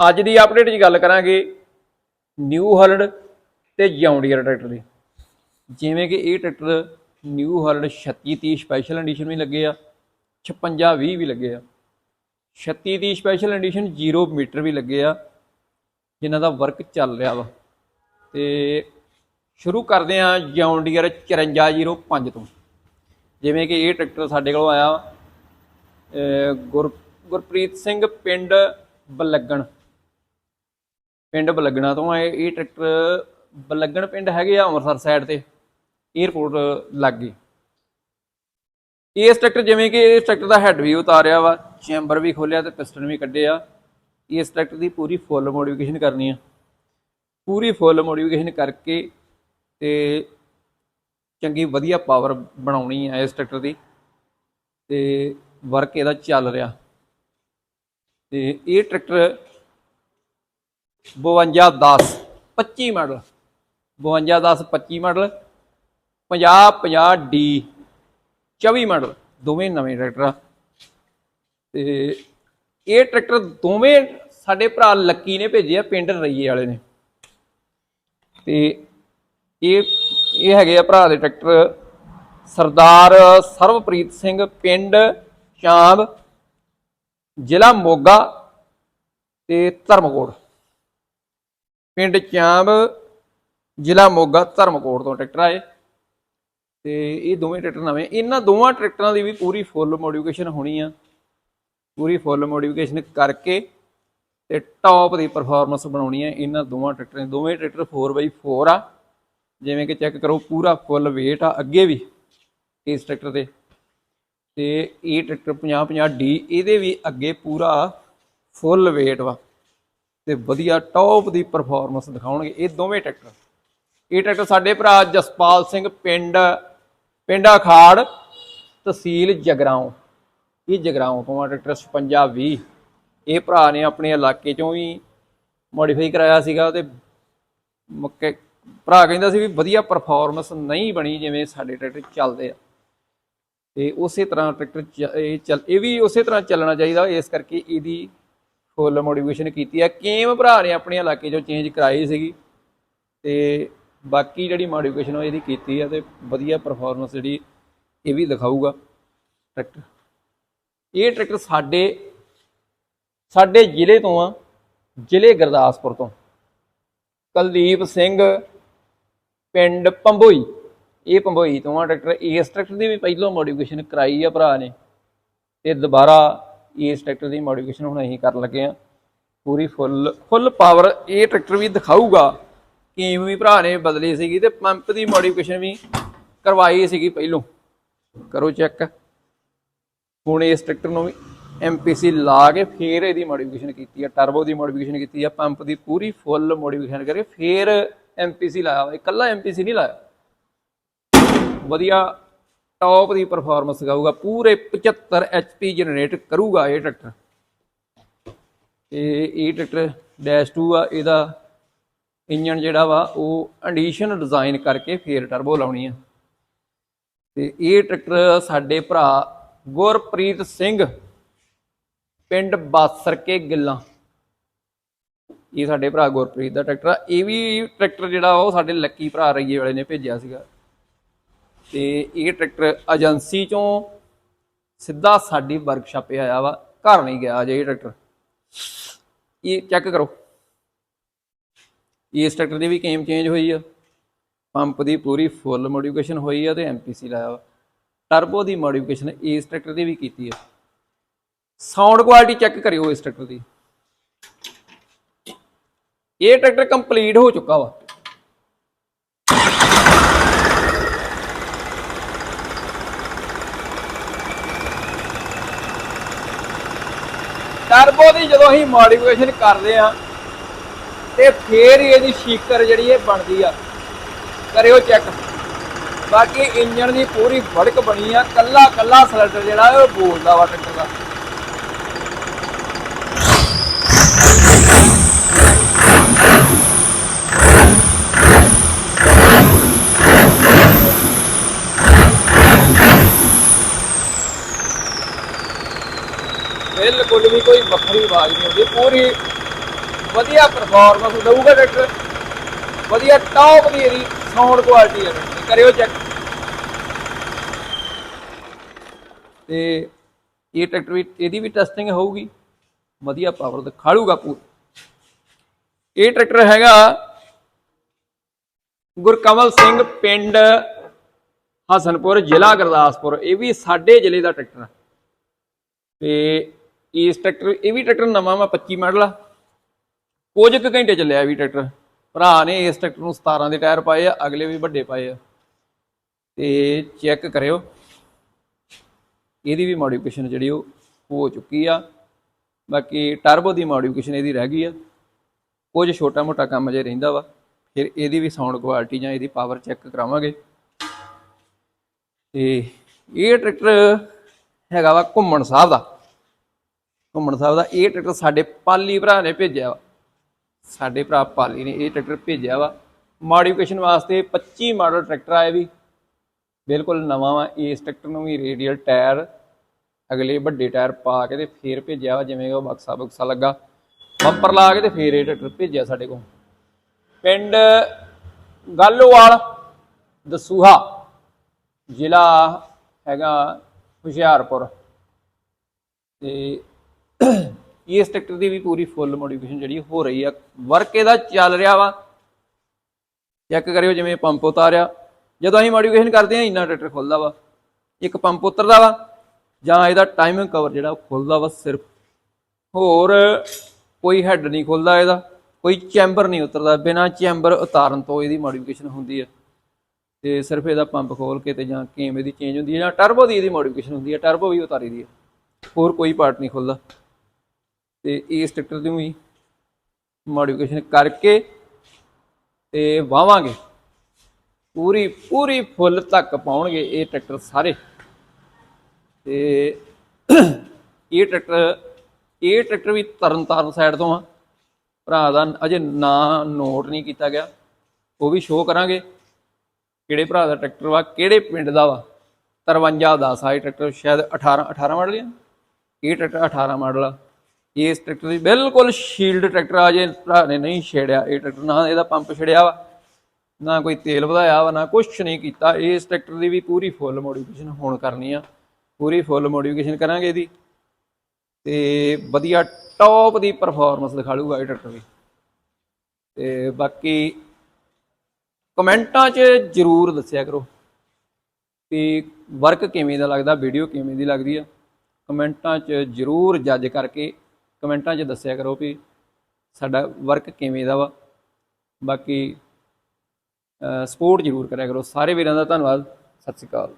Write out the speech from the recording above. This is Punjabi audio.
ਅੱਜ ਦੀ ਅਪਡੇਟ 'ਚ ਗੱਲ ਕਰਾਂਗੇ ਨਿਊ ਹਾਲੈਂਡ ਤੇ ਜੌਂਡੀਅਰ ਟਰੈਕਟਰ ਦੀ। ਜਿਵੇਂ ਕਿ ਇਹ tractor New Holland 3630 special edition ਵੀ ਲੱਗੇ ਆ 5620 ਵੀ ਲੱਗੇ ਆ। 3630 ਸਪੈਸ਼ਲ ਐਡੀਸ਼ਨ 0 ਮੀਟਰ ਵੀ ਲੱਗੇ ਆ, ਜਿਨ੍ਹਾਂ ਦਾ ਵਰਕ ਚੱਲ ਰਿਹਾ ਵਾ। ਤੇ ਸ਼ੁਰੂ ਕਰਦੇ ਆ ਜੌਂਡੀਅਰ 5405 ਤੋਂ। ਜਿਵੇਂ ਕਿ ਇਹ ਟਰੈਕਟਰ ਸਾਡੇ ਕੋਲ ਆਇਆ ਗੁਰ ਗੁਰਪ੍ਰੀਤ ਸਿੰਘ ਪਿੰਡ ਬਲੱਗਣ। ਪਿੰਡ ਬਲੱਗਣਾ ਤੋਂ ਆਏ, ਇਹ ਟਰੈਕਟਰ ਬਲੱਗਣ ਪਿੰਡ ਹੈਗੇ ਆ ਅੰਮ੍ਰਿਤਸਰ ਸਾਈਡ ਤੇ 에어ਪੋਰਟ ਲੱਗੇ ਇਸ ਟਰੈਕਟਰ ਜਿਵੇਂ ਕਿ ਇਸ ਟਰੈਕਟਰ ਦਾ ਹੈਡ ਵੀ ਉਤਾਰਿਆ ਵਾ ਚੈਂਬਰ ਵੀ ਖੋਲਿਆ ਤੇ ਪਿਸਟਨ ਵੀ ਕੱਢਿਆ ਇਸ ਟਰੈਕਟਰ ਦੀ ਪੂਰੀ ਫੁੱਲ ਮੋਡੀਫਿਕੇਸ਼ਨ ਕਰਨੀ ਆ। ਪੂਰੀ ਫੁੱਲ ਮੋਡੀਫਿਕੇਸ਼ਨ ਕਰਕੇ ਤੇ ਚੰਗੀ ਵਧੀਆ ਪਾਵਰ ਬਣਾਉਣੀ ਆ ਇਸ ਟਰੈਕਟਰ ਦੀ ਤੇ ਵਰਕ ਇਹਦਾ ਚੱਲ ਰਿਹਾ। ਤੇ ਇਹ tractor 5210 25 model. 5210 25 model. 50 50 D 24 model. ਦੋਵੇਂ ਨਵੇਂ ਟਰੈਕਟਰ ਆ। ਤੇ ਇਹ ਟਰੈਕਟਰ ਦੋਵੇਂ ਸਾਡੇ ਭਰਾ ਲੱਕੀ ਨੇ ਭੇਜੇ ਆ, ਪਿੰਡ ਰਈਏ ਵਾਲੇ ਨੇ। ਤੇ ਇਹ ਇਹ ਹੈਗੇ ਆ ਭਰਾ ਦੇ ਟਰੈਕਟਰ। ਸਰਦਾਰ ਸਰਵਪ੍ਰੀਤ ਸਿੰਘ, ਪਿੰਡ ਚਾਂਦ ਜ਼ਿਲ੍ਹਾ ਮੋਗਾ ਤੇ ਧਰਮਕੋਟ। ਪਿੰਡ ਚਾਂਬ, ਜ਼ਿਲ੍ਹਾ ਮੋਗਾ, ਧਰਮਕੋਟ ਤੋਂ ਟਰੈਕਟਰ ਆਏ। ਤੇ ਇਹ ਦੋਵੇਂ ਟਰੈਕਟਰ ਨਵੇਂ। ਇਹਨਾਂ ਦੋਵਾਂ ਟਰੈਕਟਰਾਂ ਦੀ ਵੀ ਪੂਰੀ ਫੁੱਲ ਮੋਡੀਫਿਕੇਸ਼ਨ ਹੋਣੀ ਆ। ਪੂਰੀ ਫੁੱਲ ਮੋਡੀਫਿਕੇਸ਼ਨ ਕਰਕੇ ਤੇ ਟੌਪ ਦੀ ਪਰਫਾਰਮੈਂਸ ਬਣਾਉਣੀ ਹੈ ਇਹਨਾਂ ਦੋਵਾਂ ਟਰੈਕਟਰਾਂ ਦੀ। ਦੋਵੇਂ ਟਰੈਕਟਰ 4x4 ਆ। ਜਿਵੇਂ ਕਿ ਚੈੱਕ ਕਰੋ, ਪੂਰਾ ਫੁੱਲ weight ਆ ਅੱਗੇ ਵੀ ਇਸ ਟਰੈਕਟਰ ਤੇ। ਤੇ ਇਹ ਟਰੈਕਟਰ 50 50 ਡੀ ਇਹਦੇ ਵੀ ਅੱਗੇ ਪੂਰਾ ਫੁੱਲ weight ਵਾ। ਤੇ ਵਧੀਆ ਟੌਪ ਦੀ ਪਰਫਾਰਮੈਂਸ ਦਿਖਾਉਣਗੇ ਇਹ ਦੋਵੇਂ ਟਰੈਕਟਰ। ਇਹ ਟਰੈਕਟਰ ਸਾਡੇ ਭਰਾ ਜਸਪਾਲ ਸਿੰਘ ਪਿੰਡ ਪਿੰਡ ਅਖਾੜ, ਤਹਿਸੀਲ ਜਗਰਾਉਂ। ਇਹ ਜਗਰਾਉਂ ਤੋਂ ਆ ਟਰੈਕਟਰ 5620 ਇਹ ਭਰਾ ਨੇ ਆਪਣੇ ਇਲਾਕੇ ਚੋਂ ਵੀ ਮੋਡੀਫਾਈ ਕਰਾਇਆ ਸੀਗਾ ਤੇ ਮੱਕੇ ਭਰਾ ਕਹਿੰਦਾ ਸੀ ਵੀ ਵਧੀਆ ਪਰਫਾਰਮੈਂਸ ਨਹੀਂ ਬਣੀ ਜਿਵੇਂ ਸਾਡੇ ਟਰੈਕਟਰ ਚੱਲਦੇ ਆ। ਤੇ ਉਸੇ ਤਰ੍ਹਾਂ ਟਰੈਕਟਰ ਚ- ਇਹ ਚੱਲ, ਇਹ ਵੀ ਉਸੇ ਤਰ੍ਹਾਂ ਚੱਲਣਾ ਚਾਹੀਦਾ ਇਸ ਕਰਕੇ ਇਹਦੀ ਫੁੱਲ ਮੋਟੀਵੇਸ਼ਨ ਕੀਤੀ ਹੈ ਕੇਮ ਭਰਾ ਨੇ ਆਪਣੇ ਇਲਾਕੇ ਚੋਂ ਚੇਂਜ ਕਰਾਈ ਸੀਗੀ ਤੇ ਬਾਕੀ ਜਿਹੜੀ ਮੋਡੀਫਿਕੇਸ਼ਨ ਉਹ ਇਹਦੀ ਕੀਤੀ ਆ ਤੇ ਵਧੀਆ ਪਰਫਾਰਮੈਂਸ ਜਿਹੜੀ ਇਹ ਵੀ ਦਿਖਾਊਗਾ। ਟਰੈਕਟਰ। ਇਹ ਟਰੈਕਟਰ ਸਾਡੇ ਸਾਡੇ ਜ਼ਿਲ੍ਹੇ ਤੋਂ ਆ, ਜ਼ਿਲ੍ਹੇ ਗੁਰਦਾਸਪੁਰ ਤੋਂ। ਕੁਲਦੀਪ ਸਿੰਘ ਪਿੰਡ ਪੰਬੋਈ। ਇਹ ਪੰਬੋਈ ਤੋਂ ਆ ਟਰੈਕਟਰ। ਇਸ ਟਰੈਕਟਰ ਦੀ ਵੀ ਪਹਿਲਾਂ ਮੋਡੀਫਿਕੇਸ਼ਨ ਕਰਾਈ ਆ ਭਰਾ ਨੇ ਤੇ ਦੁਬਾਰਾ E ਇਸ ਟਰੈਕਟਰ ਦੀ ਮੋਡੀਫਿਕੇਸ਼ਨ ਹੁਣ ਅਸੀਂ ਕਰਨ ਲੱਗੇ ਆ ਪੂਰੀ ਫੁੱਲ ਫੁੱਲ ਪਾਵਰ ਇਹ ਟਰੈਕਟਰ ਵੀ ਦਿਖਾਊਗਾ ਕੀਮ ਵੀ ਭਰਾ ਨੇ ਬਦਲੀ ਸੀਗੀ ਤੇ ਪੰਪ ਦੀ ਮੋਡੀਫਿਕੇਸ਼ਨ ਵੀ ਕਰਵਾਈ ਸੀਗੀ ਪਹਿਲੋਂ। ਕਰੋ ਚੈੱਕ ਹੁਣ ਇਸ ਟਰੈਕਟਰ ਨੂੰ ਵੀ ਐਮਪੀਸੀ ਲਾ ਕੇ ਫੇਰ ਇਹਦੀ ਮੋਡੀਫਿਕੇਸ਼ਨ ਕੀਤੀ ਆ ਟਰਬੋ ਦੀ ਮੋਡੀਫਿਕੇਸ਼ਨ ਕੀਤੀ ਆ ਪੰਪ ਦੀ ਪੂਰੀ ਫੁੱਲ ਮੋਡੀਫਿਕੇਸ਼ਨ ਕਰਕੇ ਫੇਰ ਐਮਪੀਸੀ ਲਾਇਆ ਵਾ। ਇਕੱਲਾ ਐਮਪੀਸੀ ਨਹੀਂ ਲਾਇਆ। ਵਧੀਆ। ਟੌਪ ਦੀ ਪਰਫਾਰਮੈਂਸ ਦਿਖਾਊਗਾ, ਪੂਰੇ 75 ਐਚਪੀ ਜਨਰੇਟ ਕਰੂਗਾ ਇਹ ਟਰੈਕਟਰ ਤੇ ਇਹ ਟਰੈਕਟਰ ਡੈਸ਼ 2 ਆ, ਇਹਦਾ ਇੰਜਨ ਜਿਹੜਾ ਵਾ, ਉਹ ਐਡੀਸ਼ਨ ਡਿਜ਼ਾਈਨ ਕਰਕੇ ਫੇਰ ਟਰਬੋ ਲਾਉਣੀ ਆ। ਤੇ ਇਹ ਟਰੈਕਟਰ ਸਾਡੇ ਭਰਾ ਗੁਰਪ੍ਰੀਤ ਸਿੰਘ ਪਿੰਡ ਬਾਸਰ ਕੇ ਗਿੱਲਾਂ। ਇਹ ਸਾਡੇ ਭਰਾ ਗੁਰਪ੍ਰੀਤ ਦਾ ਟਰੈਕਟਰ ਆ। ਇਹ ਵੀ ਟਰੈਕਟਰ ਜਿਹੜਾ ਉਹ ਸਾਡੇ ਲੱਕੀ ਭਰਾ ਰਈਏ ਵਾਲੇ ਨੇ ਭੇਜਿਆ ਸੀਗਾ। ਤੇ ਇਹ ਟਰੈਕਟਰ ਏਜੰਸੀ ਚੋਂ ਸਿੱਧਾ ਸਾਡੀ ਵਰਕਸ਼ਾਪੇ ਆਇਆ ਵਾ, ਘਰ ਨਹੀਂ ਗਿਆ ਅਜੇ ਇਹ ਟਰੈਕਟਰ। ਇਹ ਚੈੱਕ ਕਰੋ। ਇਸ ਟਰੈਕਟਰ ਦੀ ਵੀ ਕੇਮ ਚੇਂਜ ਹੋਈ ਆ। ਪੰਪ ਦੀ ਪੂਰੀ ਫੁੱਲ ਮੋਡੀਫਿਕੇਸ਼ਨ ਹੋਈ ਆ ਤੇ ਐਮਪੀਸੀ ਲਾਇਆ ਵਾ। ਟਰਬੋ ਦੀ ਮੋਡੀਫਿਕੇਸ਼ਨ ਇਸ ਟਰੈਕਟਰ ਦੀ ਵੀ ਕੀਤੀ ਆ। ਸਾਊਂਡ ਕੁਆਲਿਟੀ ਚੈੱਕ ਕਰਿਓ ਇਸ ਟਰੈਕਟਰ ਦੀ। ਇਹ ਟਰੈਕਟਰ ਕੰਪਲੀਟ ਹੋ ਚੁੱਕਾ ਵਾ। ਟਰਬੋ ਦੀ ਜਦੋਂ ਅਸੀਂ ਮੋਡੀਫਿਕੇਸ਼ਨ ਕਰਦੇ ਆ ਤੇ ਫੇਰ ਹੀ ਇਹਦੀ ਸ਼ੀਕਰ ਜਿਹੜੀ ਇਹ ਬਣਦੀ ਆ। ਕਰਿਓ ਚੈੱਕ ਬਾਕੀ ਇੰਜਨ ਦੀ ਪੂਰੀ ਫੜਕ ਬਣੀ ਆ ਕੱਲਾ ਕੱਲਾ ਸਿਲੰਡਰ ਜਿਹੜਾ, ਉਹ ਬੋਲਦਾ ਵਾ ਟਰੱਕ ਦਾ। ਬਿਲਕੁਲ ਵੀ ਕੋਈ ਵੱਖਰੀ ਆਵਾਜ਼ ਨਹੀਂ ਆਉਂਦੀ, ਪੂਰੀ ਵਧੀਆ ਪਰਫਾਰਮੈਂਸ ਦਊਗਾ ਟਰੈਕਟਰ ਵਧੀਆ ਟੌਪ ਦੀ ਇਹਦੀ ਸਾਊਂਡ ਕੁਆਲਿਟੀ ਹੈ। ਕਰਿਓ ਚੈੱਕ ਤੇ ਇਹ ਟਰੈਕਟਰ ਵੀ, ਇਹਦੀ ਵੀ ਟੈਸਟਿੰਗ ਹੋਊਗੀ। ਵਧੀਆ ਪਾਵਰ ਦਿਖਾੜੂਗਾ ਪੂਰੀ। ਇਹ ਟਰੈਕਟਰ ਹੈਗਾ ਗੁਰਕਮਲ ਸਿੰਘ ਪਿੰਡ ਹਸਨਪੁਰ, ਜ਼ਿਲ੍ਹਾ ਗੁਰਦਾਸਪੁਰ। ਇਹ ਵੀ ਸਾਡੇ ਜ਼ਿਲ੍ਹੇ ਦਾ ਟਰੈਕਟਰ ਆ ਤੇ ਇਸ ਟਰੈਕਟਰ, ਇਹ ਵੀ ਟਰੈਕਟਰ ਨਵਾਂ ਵਾ 25 ਮਾਡਲ ਆ। ਕੁਝ ਕੁ ਘੰਟੇ ਚੱਲਿਆ ਇਹ ਵੀ ਟਰੈਕਟਰ। ਭਰਾ ਨੇ ਇਸ ਟਰੈਕਟਰ ਨੂੰ 17 ਦੇ ਟਾਇਰ ਪਾਏ ਆ, ਅਗਲੇ ਵੀ ਵੱਡੇ ਪਾਏ ਆ। ਤੇ ਚੈੱਕ ਕਰਿਓ। ਇਹਦੀ ਵੀ ਮੋਡੀਫਿਕੇਸ਼ਨ ਜਿਹੜੀ ਉਹ ਹੋ ਚੁੱਕੀ ਆ। ਬਾਕੀ ਟਰਬੋ ਦੀ ਮੋਡੀਫਿਕੇਸ਼ਨ ਇਹਦੀ ਰਹਿ ਗਈ ਆ। ਕੁਝ ਛੋਟਾ ਮੋਟਾ ਕੰਮ ਜੇ ਰਹਿੰਦਾ ਵਾ। ਫਿਰ ਇਹਦੀ ਵੀ ਸਾਊਂਡ ਕੁਆਲਿਟੀ ਜਾਂ ਇਹਦੀ ਪਾਵਰ ਚੈੱਕ ਕਰਾਵਾਂਗੇ। ਤੇ ਇਹ ਟਰੈਕਟਰ ਹੈਗਾ ਵਾ ਘੁੰਮਣ ਸਾਹਿਬ ਦਾ। ਘੁੰਮਣ ਸਾਹਿਬ ਦਾ, ਇਹ ਟਰੈਕਟਰ ਸਾਡੇ ਪਾਲੀ ਭਰਾ ਨੇ ਭੇਜਿਆ ਵਾ। ਸਾਡੇ ਭਰਾ ਪਾਲੀ ਨੇ ਇਹ ਟਰੈਕਟਰ ਭੇਜਿਆ ਵਾ। ਮੋਡੀਫਿਕੇਸ਼ਨ ਵਾਸਤੇ 25 ਮਾਡਲ ਟਰੈਕਟਰ ਆਇਆ ਵੀ। ਬਿਲਕੁਲ ਨਵਾਂ ਵਾ, ਇਸ ਟਰੈਕਟਰ ਨੂੰ ਵੀ ਰੇਡੀਅਲ ਟਾਇਰ, ਅਗਲੇ ਵੱਡੇ ਟਾਇਰ ਪਾ ਕੇ ਤੇ ਫੇਰ ਭੇਜਿਆ ਵਾ, ਜਿਵੇਂ ਉਹ ਬਕਸਾ ਬਕਸਾ ਲੱਗਾ। ਬੰਪਰ ਲਾ ਕੇ ਤੇ ਫੇਰ ਇਹ ਟਰੈਕਟਰ ਭੇਜਿਆ ਸਾਡੇ ਕੋਲ। ਪਿੰਡ ਗਾਲੋਵਾਲ, ਦਸੂਹਾ ਜ਼ਿਲ੍ਹਾ ਹੈਗਾ ਹੁਸ਼ਿਆਰਪੁਰ। ਤੇ ਇਸ ਟਰੈਕਟਰ ਦੀ ਵੀ ਪੂਰੀ ਫੁੱਲ ਮੋਡੀਫਿਕੇਸ਼ਨ ਜਿਹੜੀ ਹੋ ਰਹੀ ਆ। ਵਰਕ ਇਹਦਾ ਚੱਲ ਰਿਹਾ ਵਾ। ਚੈੱਕ ਕਰਿਓ ਜਿਵੇਂ ਪੰਪ ਉਤਾਰਿਆ। ਜਦੋਂ ਅਸੀਂ ਮੋਡੀਫਿਕੇਸ਼ਨ ਕਰਦੇ ਹਾਂ, ਇੰਨਾ ਟਰੈਕਟਰ ਖੁੱਲਦਾ ਵਾ। ਇੱਕ ਪੰਪ ਉਤਰਦਾ ਵਾ, ਜਾਂ ਇਹਦਾ ਟਾਈਮਿੰਗ ਕਵਰ ਜਿਹੜਾ ਉਹ ਖੁੱਲਦਾ ਵਾ ਸਿਰਫ। ਹੋਰ ਕੋਈ ਹੈੱਡ ਨਹੀਂ ਖੁੱਲਦਾ ਇਹਦਾ, ਕੋਈ ਚੈਂਬਰ ਨਹੀਂ ਉਤਰਦਾ। ਬਿਨਾ ਚੈਂਬਰ ਉਤਾਰਨ ਤੋਂ ਇਹਦੀ ਮੋਡੀਫਿਕੇਸ਼ਨ ਹੁੰਦੀ ਹੈ ਤੇ ਸਿਰਫ ਇਹਦਾ ਪੰਪ ਖੋਲ ਕੇ ਤੇ ਜਾਂ ਕੇਮ ਇਹਦੀ ਚੇਂਜ ਹੁੰਦੀ ਹੈ ਜਾਂ ਟਰਬੋ ਦੀ ਇਹਦੀ ਮੋਡੀਫਿਕੇਸ਼ਨ ਹੁੰਦੀ ਹੈ ਟਰਬੋ ਵੀ ਉਤਾਰੀ ਦੀ ਹੈ ਹੋਰ ਕੋਈ ਪਾਰਟ ਨਹੀਂ ਖੁੱਲਦਾ। ਤੇ ਇਸ ਟਰੈਕਟਰ ਨੂੰ ਵੀ ਮੋਡੀਫਿਕੇਸ਼ਨ ਕਰਕੇ ਤੇ ਵਾਵਾਂਗੇ। ਪੂਰੀ ਪੂਰੀ ਫੁੱਲ ਤੱਕ ਪਾਉਣਗੇ ਇਹ ਟਰੈਕਟਰ ਸਾਰੇ। ਤੇ ਇਹ ਟਰੈਕਟਰ ਇਹ ਟਰੈਕਟਰ ਵੀ ਤਰਨ ਤਾਰਨ ਸਾਈਡ ਤੋਂ ਆ। ਭਰਾ ਦਾ ਅਜੇ ਨਾਂ ਨੋਟ ਨਹੀਂ ਕੀਤਾ ਗਿਆ। ਉਹ ਵੀ ਸ਼ੋਅ ਕਰਾਂਗੇ। ਕਿਹੜੇ ਭਰਾ ਦਾ ਟਰੈਕਟਰ ਵਾ, ਕਿਹੜੇ ਪਿੰਡ ਦਾ ਵਾ। 53 ਦਾ ਸਾਈ ਟਰੈਕਟਰ ਸ਼ਾਇਦ 18 18 ਮਾਡਲ ਆ। ਇਹ ਟਰੈਕਟਰ 18 ਮਾਡਲ ਆ। ਇਸ ਟਰੈਕਟਰ ਦੀ ਬਿਲਕੁਲ ਸ਼ੀਲਡ ਟਰੈਕਟਰ ਆ ਜੇ, ਭਰਾ ਨੇ ਨਹੀਂ ਛੇੜਿਆ। ਇਹ ਟਰੈਕਟਰ ਨਾ ਇਹਦਾ ਪੰਪ ਛੇੜਿਆ ਵਾ, ਨਾ ਕੋਈ ਤੇਲ ਵਧਾਇਆ ਵਾ, ਨਾ ਕੁਛ ਨਹੀਂ ਕੀਤਾ। ਇਸ ਟਰੈਕਟਰ ਦੀ ਵੀ ਪੂਰੀ ਫੁੱਲ ਮੋਡੀਫਿਕੇਸ਼ਨ ਹੁਣ ਕਰਨੀ ਆ। ਪੂਰੀ ਫੁੱਲ ਮੋਡੀਫਿਕੇਸ਼ਨ ਕਰਾਂਗੇ ਇਹਦੀ ਤੇ ਵਧੀਆ ਟੌਪ ਦੀ ਪਰਫਾਰਮੈਂਸ ਦਿਖਾੜੂਗਾ ਇਹ ਟਰੈਕਟਰ ਵੀ। ਤੇ ਬਾਕੀ ਕਮੈਂਟਾਂ 'ਚ ਜਰੂਰ ਦੱਸਿਆ ਕਰੋ ਕਿ ਵਰਕ ਕਿਵੇਂ ਦਾ ਲੱਗਦਾ ਵੀਡੀਓ ਕਿਵੇਂ ਦੀ ਲੱਗਦੀ ਆ। ਕਮੈਂਟਾਂ 'ਚ ਜਰੂਰ ਜੱਜ ਕਰਕੇ ਕਮੈਂਟਾਂ 'ਚ ਦੱਸਿਆ ਕਰੋ ਵੀ ਸਾਡਾ ਵਰਕ ਕਿਵੇਂ ਦਾ ਵਾ। ਬਾਕੀ ਸਪੋਰਟ ਜਰੂਰ ਕਰਿਆ ਕਰੋ। ਸਾਰੇ ਵੀਰਾਂ ਦਾ ਧੰਨਵਾਦ। ਸਤਿ ਸ਼੍ਰੀ ਅਕਾਲ।